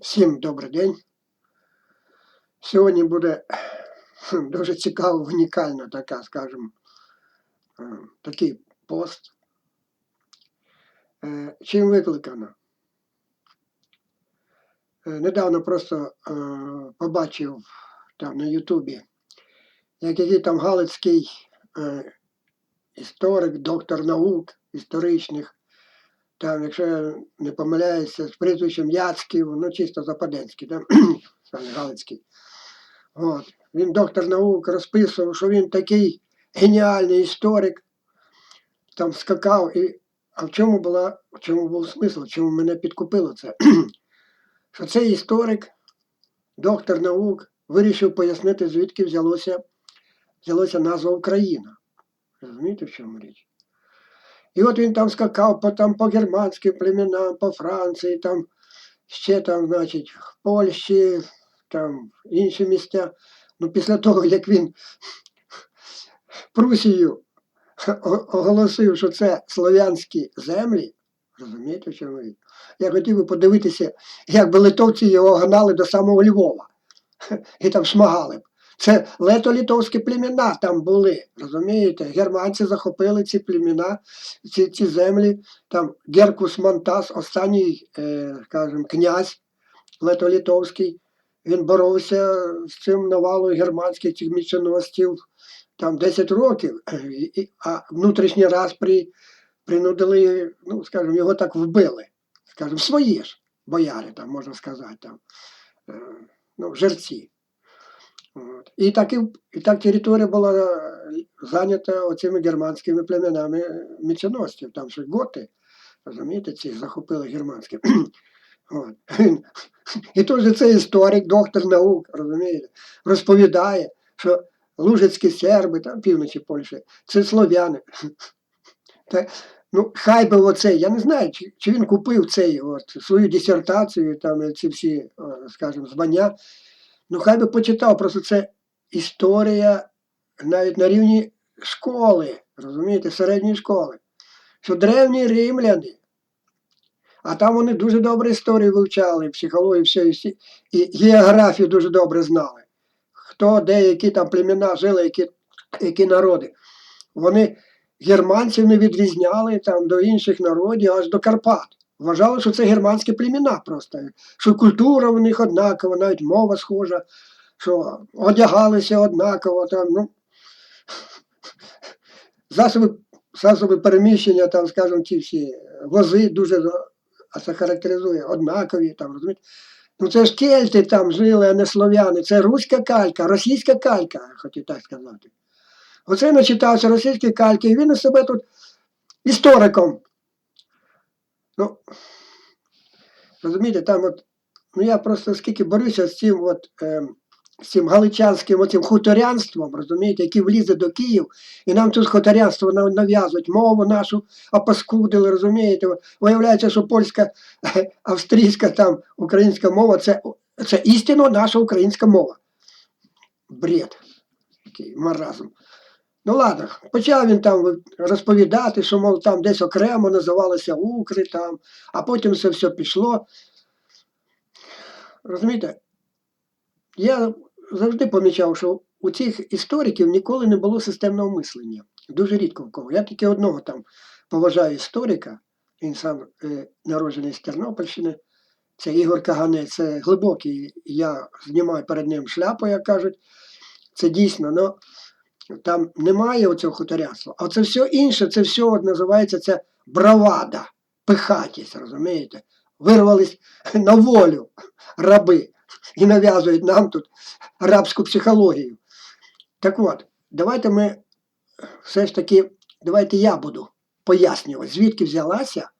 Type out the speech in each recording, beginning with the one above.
Всім добрий день. Сьогодні буде дуже цікава, унікальна така, скажімо, е, такий пост. Е, Чим викликано? Е, Недавно просто побачив там на Ютубі, як який там Галицький історик, доктор наук історичних, там, якщо я не помиляюся, з прізвищем Яцьків, ну чисто Западенський, саме Галицький. От. Він доктор наук розписував, що він такий геніальний історик, там скакав. І... А в чому, була, в чому був смисл, чому мене підкупило це? що цей історик, доктор наук, вирішив пояснити, звідки взялося, взялося назва Україна. Розумієте, в чому річ? І от він там скакав по, там, по германським племенам, по Франції, там, ще там, значить, в Польщі, там інші місця. Ну, після того, як він Прусію оголосив, що це слов'янські землі, розумієте, в чому річ? Я хотів би подивитися, як би литовці його гнали до самого Львова і там шмагали б. Це лето-літовські племена там були, розумієте? Германці захопили ці племена, ці, ці землі. Там Геркус Монтас, останній, е, скажімо, князь лето-літовський, він боровся з цим навалою германських цих міченостів там 10 років, а внутрішній раз при, принудили, ну, скажімо, його так вбили. Скажімо, свої ж бояри, там, можна сказати, там, е, ну, жерці. І, так, і, так територія була е, зайнята оцими германськими племенами міченостів, там ще готи, розумієте, ці захопили германські. От. І тут цей історик, доктор наук, розумієте, розповідає, що лужицькі серби, там півночі Польщі, це слов'яни. Та, ну, хай би оцей, я не знаю, чи, чи він купив цей от, свою дисертацію, там ці всі, скажімо, звання. Ну, хай би почитав, просто це історія навіть на рівні школи, розумієте, середньої школи. Що древні римляни, а там вони дуже добре історію вивчали, психологію, все, і, і географію дуже добре знали. Хто, де, які там племена жили, які, які народи. Вони германців не відрізняли там до інших народів, аж до Карпат. Вважали, що це германські племена просто, що культура в них однакова, навіть мова схожа, що одягалися однаково. Там, ну, засоби, засоби переміщення, там, скажімо, ті всі вози дуже це характеризує однакові, там, розумієте? Ну це ж кельти там жили, а не слов'яни. Це руська калька, російська калька, хотів так сказати. Оце начитався російські кальки, і він із себе тут істориком. Ну, розумієте, там от, ну я просто скільки борюся з цим от, ем, цим галичанським оцим хуторянством, розумієте, який влізе до Київ, і нам тут хуторянство нав- нав'язують, мову нашу опаскудили, розумієте. Виявляється, що польська, австрійська, там, українська мова це, це істинно наша українська мова. Бред. Такий маразм. Ну ладно, почав він там розповідати, що, мов, там десь окремо називалося Укри, там, а потім це все пішло. Розумієте, я завжди помічав, що у цих істориків ніколи не було системного мислення. Дуже рідко в кого. Я тільки одного там поважаю історика, він сам е, народжений з Тернопільщини. Це Ігор Каганець, це глибокий. Я знімаю перед ним шляпу, як кажуть. Це дійсно, ну там немає оцього хуторянства. А це все інше, це все от називається це бравада, пихатість, розумієте? Вирвались на волю раби і нав'язують нам тут рабську психологію. Так от, давайте ми все ж таки, давайте я буду пояснювати, звідки взялася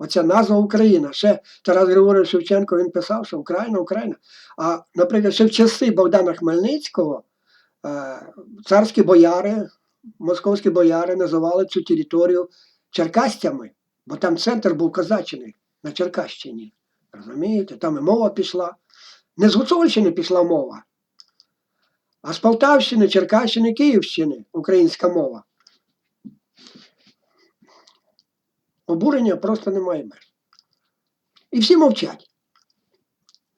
оця назва Україна. Ще Тарас Григорович Шевченко він писав, що Україна, Україна. А, наприклад, ще в часи Богдана Хмельницького е, царські бояри, московські бояри називали цю територію Черкастями, бо там центр був Козаччини на Черкащині. Розумієте? Там і мова пішла. Не з Гуцульщини пішла мова, а з Полтавщини, Черкащини, Київщини українська мова. Обурення просто немає меж. І всі мовчать.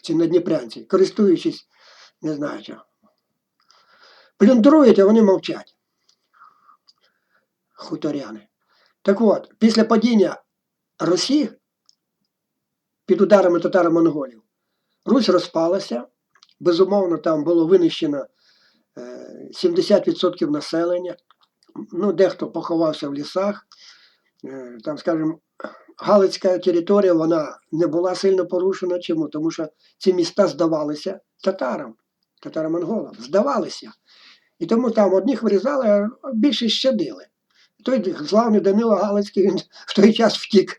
ці надніпрянці, користуючись, не знаю чого. Плюндрують, а вони мовчать. Хуторяни. Так от, після падіння Русі під ударами татаро-монголів, Русь розпалася. Безумовно, там було винищено е, 70% населення. Ну, дехто поховався в лісах. Е, Там, скажімо, Галицька територія вона не була сильно порушена. Чому? Тому що ці міста здавалися татарам, татаро-монголам, здавалися. І тому там одних вирізали, а більшість щадили. Той славний Данило Галицький він в той час втік.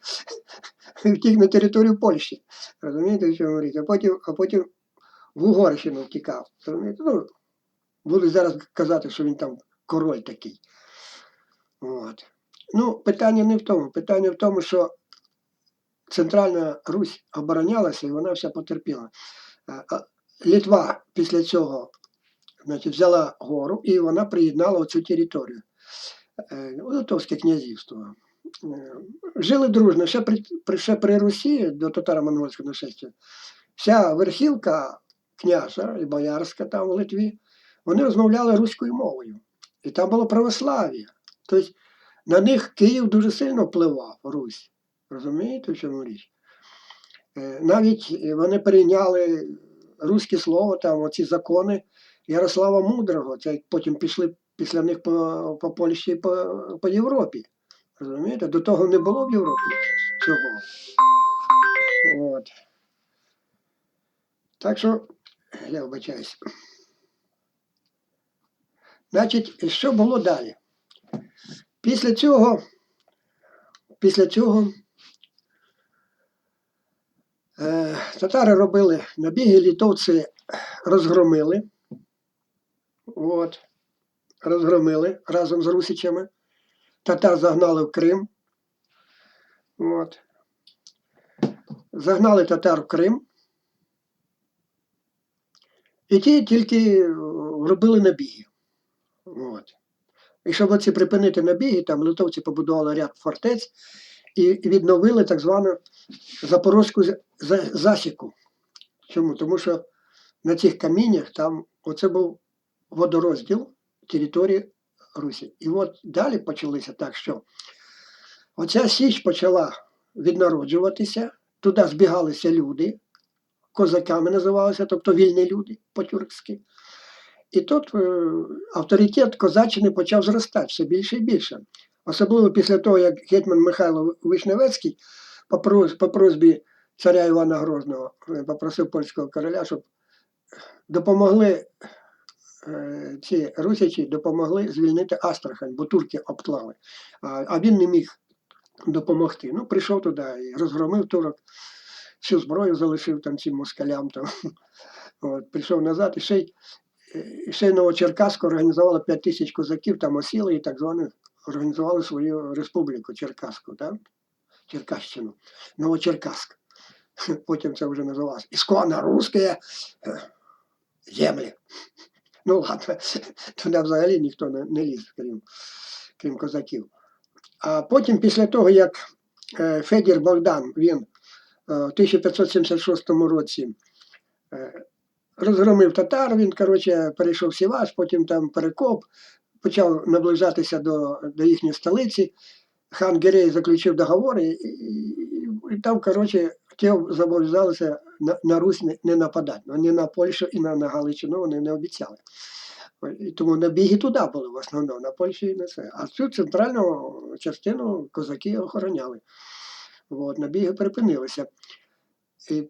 Втік на територію Польщі. Розумієте, що говорить? А потім, а потім в Угорщину втікав. Розумієте? Ну, будуть зараз казати, що він там король такий. От. Ну, питання не в тому. Питання в тому, що Центральна Русь оборонялася і вона вся потерпіла. А Літва після цього значить, взяла гору і вона приєднала оцю територію. Е, Литовське князівство. Е, Жили дружно, ще при, ще при Русі до татаро-монгольського нашестя. Вся верхівка княжа і боярська там у Литві, вони розмовляли руською мовою. І там було православ'я. Тобто на них Київ дуже сильно впливав, Русь. Розумієте, в чому річ? Е, Навіть вони перейняли руське слово, там оці закони Ярослава Мудрого, це потім пішли після них по, по Польщі і по, по Європі. Розумієте? До того не було в Європі цього. От. Так що, я вибачаюся. Значить, що було далі? Після цього, після цього е, татари робили набіги, літовці розгромили. От, розгромили разом з русичами. Татар загнали в Крим. От. Загнали татар в Крим. І ті тільки е, робили набіги. От. І щоб оці припинити набіги, там литовці побудували ряд фортець і відновили так звану Запорозьку за- за- засіку. Чому? Тому що на цих каміннях там оце був водорозділ території Русі. І от далі почалося так, що оця Січ почала віднароджуватися, туди збігалися люди, козаками називалися, тобто вільні люди по-тюркськи. І тут е, авторитет козаччини почав зростати все більше і більше. Особливо після того, як гетьман Михайло Вишневецький по, прос- по просьбі царя Івана Грозного е, попросив польського короля, щоб допомогли ці русичі допомогли звільнити Астрахань, бо турки обклали. А, він не міг допомогти. Ну, прийшов туди і розгромив турок, всю зброю залишив там цим москалям. Там. От, прийшов назад і ще й і ще й Новочеркаську організували 5 тисяч козаків, там осіли і так звану організували свою республіку Черкаську, так? Черкащину, Новочеркаськ. Потім це вже називалося. Ісконно русське е, землі. Ну ладно, туди взагалі ніхто не, ліз, крім, крім козаків. А потім, після того, як е, Федір Богдан, він е, в 1576 році е, розгромив татар, він, коротше, перейшов Сіваш, потім там Перекоп, почав наближатися до, до їхньої столиці. Хан Герей заключив договор, і, і, і там, коротше, ті зобов'язалися на, на Русь не, не нападати. Ну, ні на Польщу і на, на Галичину вони не обіцяли. І тому набіги туди були в основному, на Польщу і на це. А цю центральну частину козаки охороняли. От, набіги припинилися. І,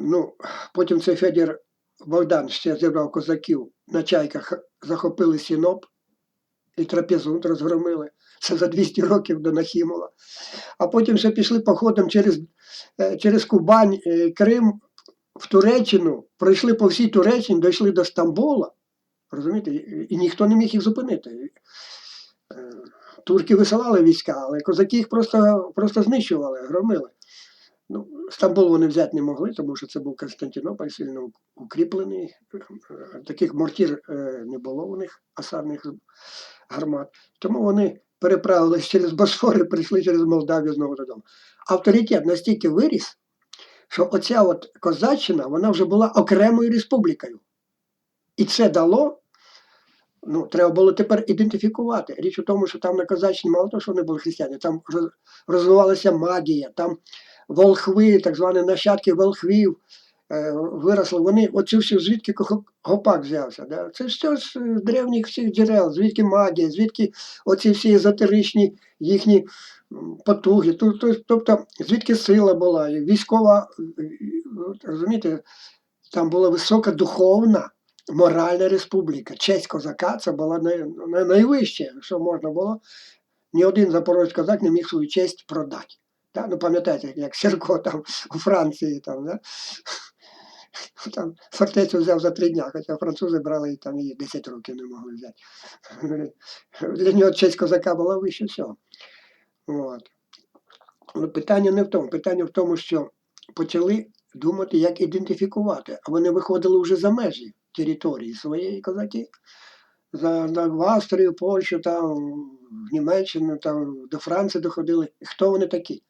ну, потім цей Федір Богдан ще зібрав козаків на чайках, захопили Сіноп і Трапезунд розгромили. Це за 200 років до Нахімова. А потім ще пішли походом через, е, через Кубань, е, Крим в Туреччину, пройшли по всій Туреччині, дійшли до Стамбула. Розумієте, і ніхто не міг їх зупинити. Е, Турки висилали війська, але козаки їх просто, просто знищували, громили. Ну, Стамбул вони взяти не могли, тому що це був Константинополь сильно укріплений. Таких мортір не було у них, осадних гармат. Тому вони переправились через Босфор і прийшли через Молдавію знову додому. Авторитет настільки виріс, що оця от Козаччина, вона вже була окремою республікою. І це дало, ну, треба було тепер ідентифікувати. Річ у тому, що там на Козаччині мало того, що вони були християни, там розвивалася магія, там волхви, так звані нащадки волхвів виросли. Вони, оцю всю звідки гопак взявся. Да? Це все з е, древніх всіх джерел, звідки магія, звідки оці всі езотеричні їхні потуги. Ту- ту- Тобто, звідки сила була, військова, е, е, розумієте, там була висока духовна. Моральна республіка. Честь козака це була най, най- найвище, що можна було. Ні один запорожець козак не міг свою честь продати. Та? Ну, пам'ятаєте, як Сірко там у Франції там, да? Там фортецю взяв за три дня, хоча французи брали і там її 10 років не могли взяти. Для нього честь козака була вище всього. От. Ну, питання не в тому. Питання в тому, що почали думати, як ідентифікувати, а вони виходили вже за межі території своєї козаки. За, за в Австрію, Польщу, там, в Німеччину, там, до Франції доходили. Хто вони такі?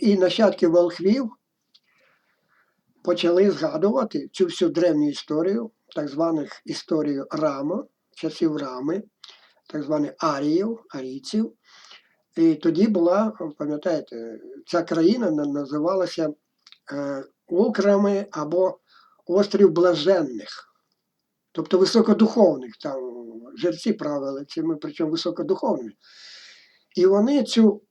І нащадки волхвів почали згадувати цю всю древню історію, так званих історію Рама, часів Рами, так званих аріїв, арійців. І тоді була, пам'ятаєте, ця країна називалася е, Украми або Острів Блаженних, тобто високодуховних, там жерці правили цими, причому високодуховними. І вони цю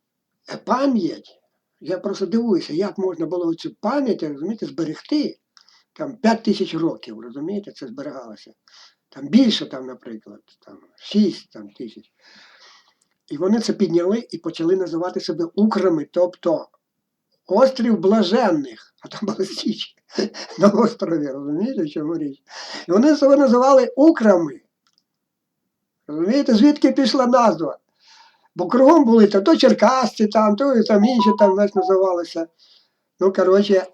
пам'ять, я просто дивуюся, як можна було цю пам'ять, розумієте, зберегти. Там 5 тисяч років, розумієте, це зберігалося. Там більше, там, наприклад, там 6 там, тисяч. І вони це підняли і почали називати себе украми, тобто острів блаженних, а там були січ на острові, розумієте, чому річ? І вони себе називали украми. Розумієте, звідки пішла назва? Бо кругом були то, то черкасці, там, то там інші там знаєш, називалися. Ну, коротше,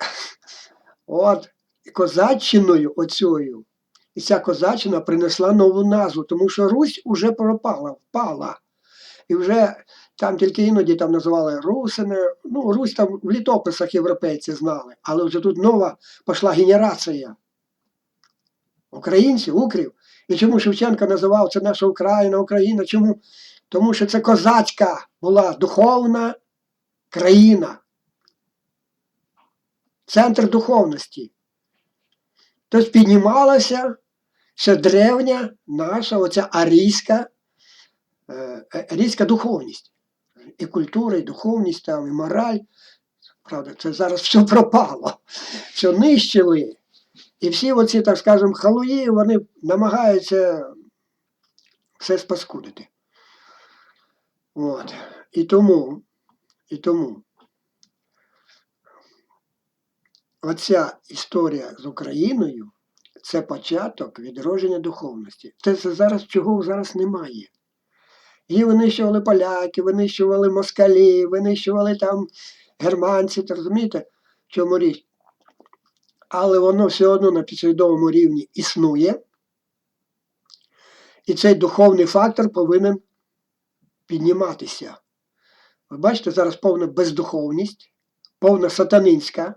от козаччиною оцею. І ця козаччина принесла нову назву, тому що Русь уже пропала, впала. І вже там тільки іноді там називали русини. Ну, Русь там в літописах європейці знали, але вже тут нова пішла генерація українців, укрів. І чому Шевченко називав це наша Україна, Україна? Чому? Тому що це козацька була духовна країна. Центр духовності. Тобто піднімалася ще древня наша оця арійська, е, е, арійська духовність. І культура, і духовність там, і мораль. Правда, це зараз все пропало, все нищили. І всі оці, так скажемо, халуї, вони намагаються все спаскудити. От. І тому, і тому оця історія з Україною це початок відродження духовності. Це, зараз чого зараз немає. Її винищували поляки, винищували москалі, винищували там германці, ти розумієте, в чому річ? Але воно все одно на підсвідомому рівні існує. І цей духовний фактор повинен підніматися. Ви бачите, зараз повна бездуховність, повна сатанинська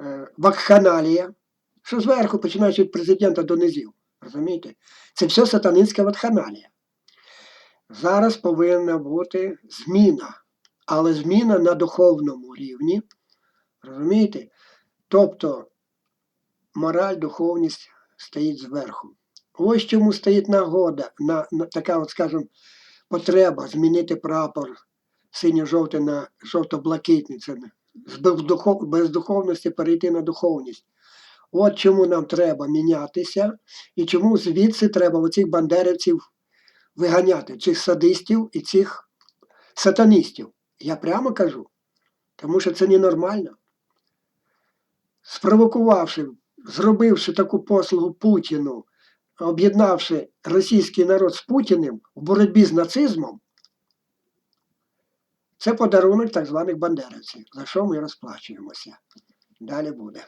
е, вакханалія, що зверху, починаючи від президента до низів. Розумієте? Це все сатанинська вакханалія. Зараз повинна бути зміна, але зміна на духовному рівні. Розумієте? Тобто мораль, духовність стоїть зверху. Ось чому стоїть нагода, на, на така, от, скажімо, потреба змінити прапор синьо-жовтий на жовто-блакитний. Це з бездухов- бездуховності перейти на духовність. От чому нам треба мінятися, і чому звідси треба оцих бандерівців виганяти, цих садистів і цих сатаністів. Я прямо кажу, тому що це ненормально. Спровокувавши, зробивши таку послугу Путіну, об'єднавши російський народ з Путіним в боротьбі з нацизмом, це подарунок так званих бандерівців, за що ми розплачуємося. Далі буде.